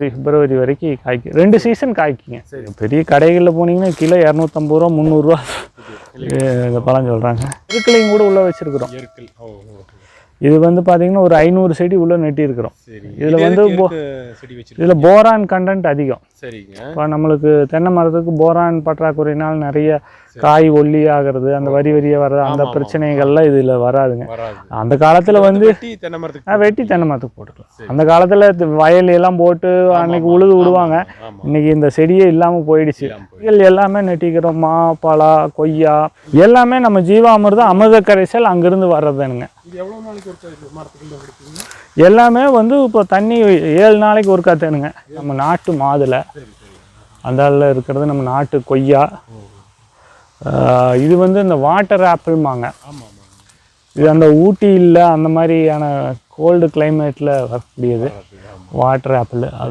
பிப்ரவரி வரைக்கும் காய்க்கும். ரெண்டு சீசன் காய்க்குங்க. பெரிய கடைகளில் போனீங்கன்னா கிலோ இரநூத்தம்பது ரூபா முந்நூறுரூவா இந்த பழம் சொல்கிறாங்க இருக்கலையும் கூட உள்ளே வச்சுருக்குறோம். இது வந்து பார்த்தீங்கன்னா ஒரு ஐநூறு செடி உள்ளே நெட்டியிருக்கிறோம். இதுல இது வந்து இதில் போரான் கண்டென்ட் அதிகம். இப்போ நம்மளுக்கு தென்னை மரத்துக்கு போரான் பற்றாக்குறையினால் நிறைய காய் ஒல்லி ஆகிறது அந்த வரி வரியாக வர்றது அந்த. பிரச்சனைகள்லாம் இதில் வராதுங்க. வராது. அந்த காலத்தில் வந்து வெட்டி தென்னை மரத்துக்கு போட்டுக்கலாம். அந்த காலத்தில் வயல் எல்லாம் போட்டு அன்னைக்கு உழுது விடுவாங்க. இன்னைக்கு இந்த செடியே இல்லாமல் போயிடுச்சு. இல்லாம போயிடுச்சு. செடிகள் எல்லாமே நெட்டிக்கிறோம் மா பலா கொய்யா எல்லாமே நம்ம ஜீவாமிர்தம் அமிர்த கரைசல் அங்கிருந்து கொடுப்பீங்க எல்லாமே வந்து இப்போ தண்ணி ஏழு நாளைக்கு ஒரு காத்தேனுங்க நம்ம நாட்டு மாதுளை. சரி சரி. அந்த ஆளில் இருக்கிறது நம்ம நாட்டு கொய்யா. இது வந்து இந்த வாட்டர் ஆப்பிள்மாங்க இது அந்த ஊட்டியில் அந்த மாதிரியான கோல்டு கிளைமேட்டில் வரக்கூடியது. வாட்டர் ஆப்பிள் அது